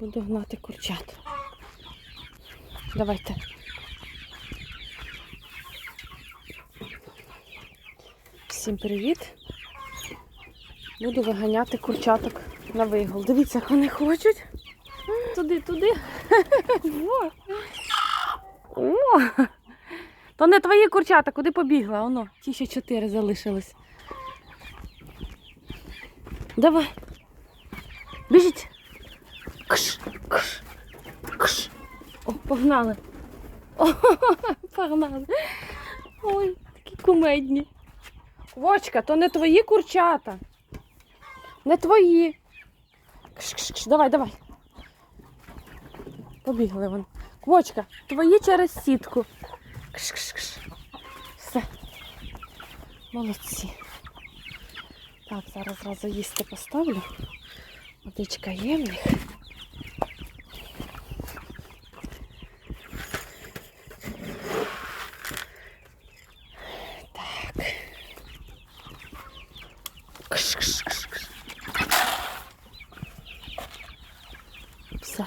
Буду гнати курчат. Давайте. Всім привіт. Буду виганяти курчаток на вигул. Дивіться, як вони хочуть. Туди, туди. О! То не твої курчата, куди побігла? Оно, ті ще чотири залишились. Давай. Біжіть. Кш, кш, кш. О, погнали. О, погнали. Ой, такі кумедні. Вочка, то не твої курчата. Не твої. Кш, кш, кш. Давай, давай. Побігли вони. Квочка, твої через сітку. Кш, кш, кш. Все. Молодці. Так, зараз зразу їсти поставлю. Водичка є в них. Так. Кш, кш, кш, кш. Все.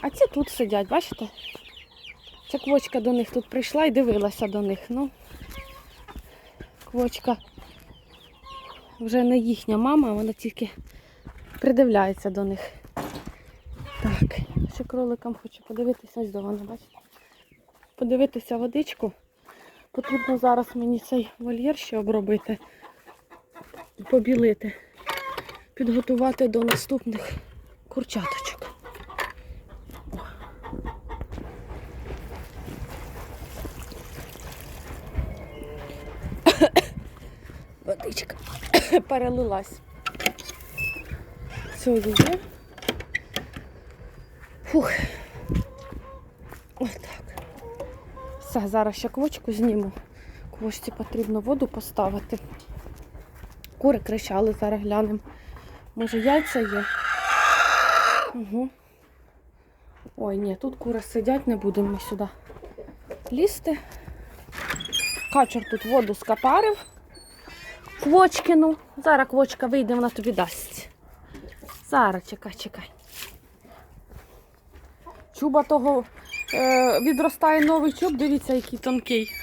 А ці тут сидять, бачите? Ця квочка до них тут прийшла і дивилася до них. Ну, квочка вже не їхня мама, вона тільки придивляється до них. Так, ще кроликам хочу подивитися ось до вона, бачите? Подивитися водичку. Потрібно зараз мені цей вольєр ще обробити, побілити, підготувати до наступних курчаточок. Водичка перелилась. Все є. Фух. Отак. Все, зараз ще квочку зніму. Квочці потрібно воду поставити. Кури кричали, зараз глянемо. Може яйця є? Угу. Ой, ні, тут кури сидять, не будемо ми сюди лізти. Качур тут воду скапарив. Квочкину. Зараз квочка вийде, вона тобі дасть. Зараз чекай, чекай. Чуба того е, відростає новий чуб, дивіться, який тонкий.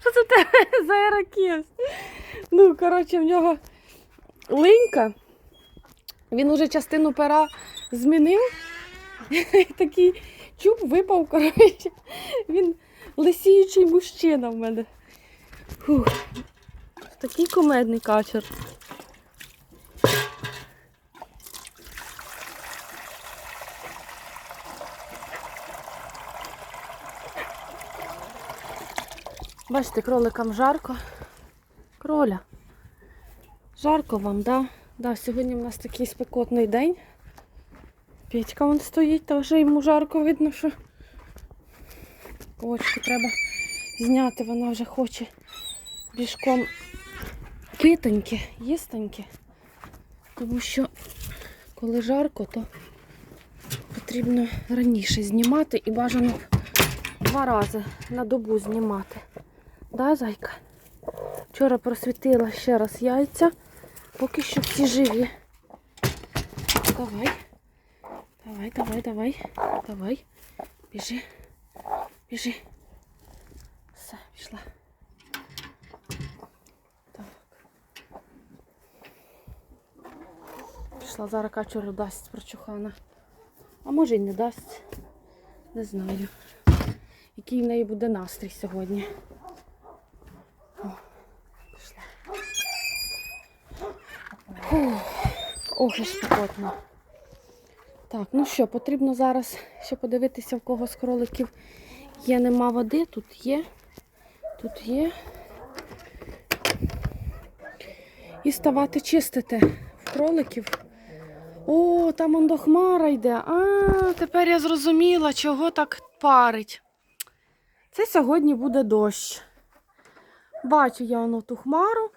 Що це тебе за еракес? Ну, коротше, в нього линька. Він уже частину пера змінив. Такий чуб випав, коротше. Він лисіючий мужчина в мене. Фух. Такий комедний качер. Бачите, кроликам жарко. Кроля. Жарко вам, да? Да, сьогодні в нас такий спекотний день. Петька вон стоїть, та вже йому жарко видно, що очки треба зняти, вона вже хоче бішком питоньке, їстоньке. Тому що коли жарко, то потрібно раніше знімати і бажано два рази на добу знімати. Да, зайка? Вчора просвітила ще раз яйця, поки що всі живі. Давай. Давай, давай, давай. Давай. Біжи. Біжи. Все, пішла. Пішла зараз качуру дасть прочухана. А може й не дасть. Не знаю. Який в неї буде настрій сьогодні. О, пішла. Ох, і спекотно. Так, ну що, потрібно зараз ще подивитися, в кого з кроликів є, нема води. Тут є. Тут є. І ставати чистити в кроликів. О, там он до хмара йде. А, тепер я зрозуміла, чого так парить. Це сьогодні буде дощ. Бачу я воно ту хмару.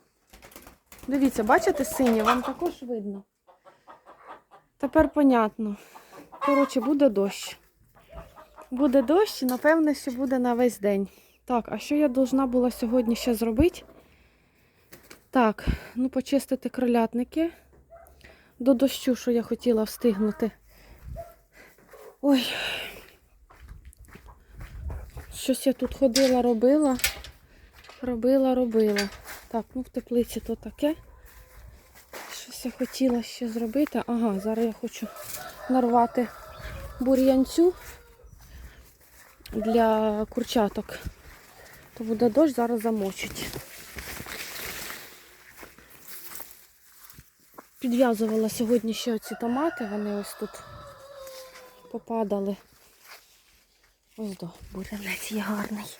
Дивіться, бачите синє, вам також видно. Тепер понятно. Коротше, буде дощ. Буде дощ, і напевне, що буде на весь день. Так, а що я должна була сьогодні ще зробити? Так, ну почистити кролятники. До дощу, що я хотіла встигнути. Ой. Щось я тут ходила, робила. Робила, робила. Так, ну в теплиці то таке. Щось я хотіла ще зробити. Ага, зараз я хочу нарвати бур'янцю для курчаток. То буде дощ, зараз замочить. Підв'язувала сьогодні ще оці томати, вони ось тут попадали. Ось до бурянець є гарний.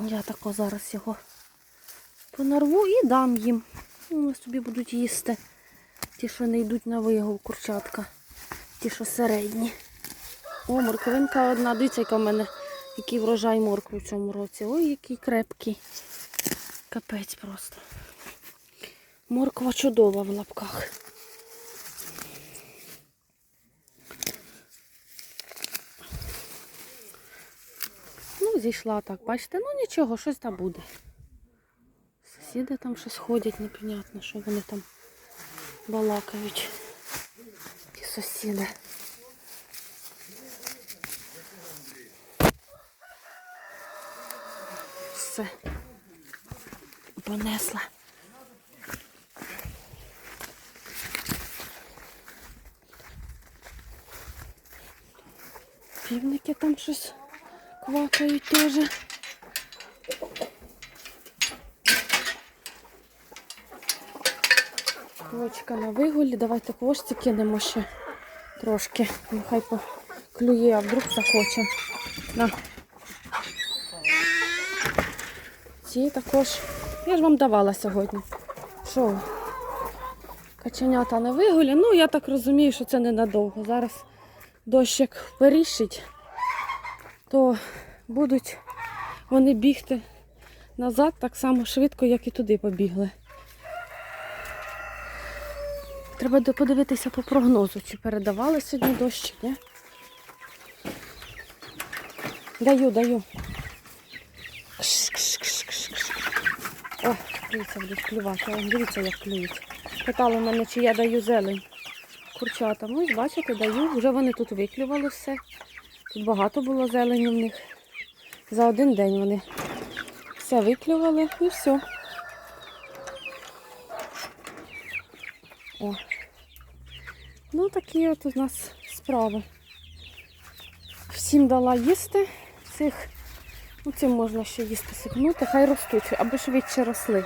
Я тако зараз його понарву і дам їм. Вони собі будуть їсти. Ті, що не йдуть на вигул, курчатка. Ті, що середні. О, морковинка одна. Дивіться, яка в мене який врожай моркви в цьому році. Ой, який крепкий. Капець просто. Морква чудова в лапках. Ну, зійшла так, бачите, ну нічого, щось там буде. Сусіди там щось ходять, непонятно, що вони там балакають. Ті сусіди. Все. Понесла. Півники там щось квакають теж. Квочка на вигулі. Давайте квошці кинемо ще трошки. Нехай поклює, а вдруг захоче. На. Ці також. Я ж вам давала сьогодні. Що? Каченята на вигулі. Ну, я так розумію, що це ненадовго. Зараз дощик періщить, то будуть вони бігти назад так само швидко, як і туди побігли. Треба подивитися по прогнозу, чи передавали сьогодні дощ, чи ні. Даю, даю. Кш-кш-кш-кш-кш. О, дивіться, будуть клювати. Дивіться, як клюють. Питали мене, чи я даю зелень курчатам. Ось, бачите, даю. Вже вони тут виклювали все. Тут багато було зелені в них. За один день вони все виклювали і все. О. Ну, такі от у нас справи. Всім дала їсти цих. Ну, цим можна ще їсти сипнути, хай ростуть, аби швидше росли.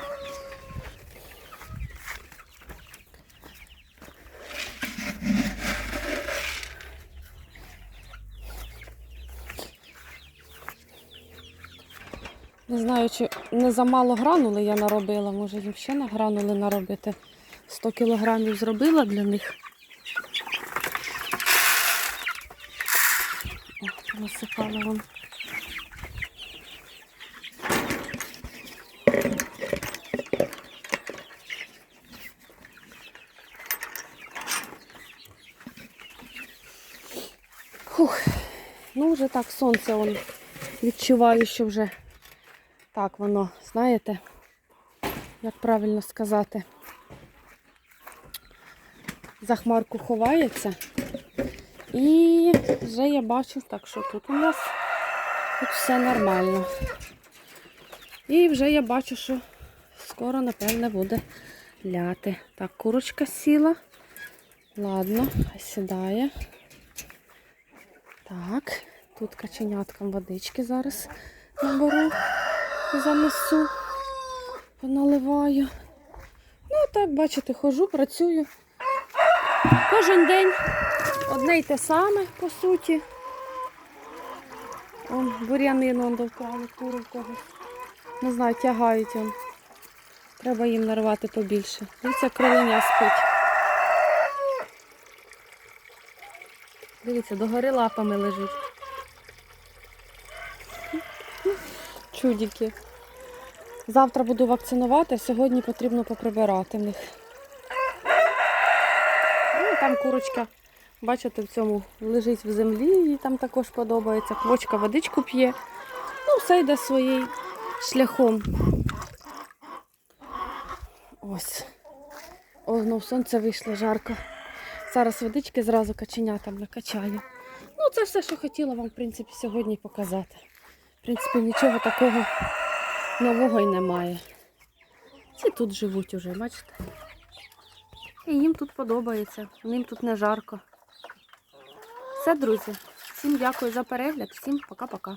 Не знаю, чи не замало гранули я наробила, може їм ще на гранули наробити. 100 кілограмів зробила для них. О, насипала вон. Фух. Ну, вже так сонце он відчуваю, що вже так воно, знаєте, як правильно сказати, за хмарку ховається. І вже я бачу, так що тут у нас тут все нормально. І вже я бачу, що скоро, напевне, буде ляти. Так, курочка сіла. Ладно, сідає. Так, тут каченяткам водички зараз наберу, занесу, поналиваю. Ну, так, бачите, хожу, працюю. Кожен день одне й те саме, по суті. Он бур'янину он довкрали, куру когось. Не знаю, тягають он. Треба їм нарвати побільше. Дивіться, кроленя спить. Дивіться, догори лапами лежить. Чудики. Завтра буду вакцинувати, а сьогодні потрібно поприбирати них. там курочка, бачите, в цьому лежить в землі, їй там також подобається. Квочка водичку п'є. Ну, все йде своїм шляхом. Ось. О, ну сонце вийшло жарко. Зараз водички зразу каченятам накачаю. Ну, це все, що хотіла вам, в принципі, сьогодні показати. Принципі, нічого такого нового й немає. Ці тут живуть уже, бачите? І їм тут подобається, їм тут не жарко. Все, друзі. Всім дякую за перегляд, всім пока-пока.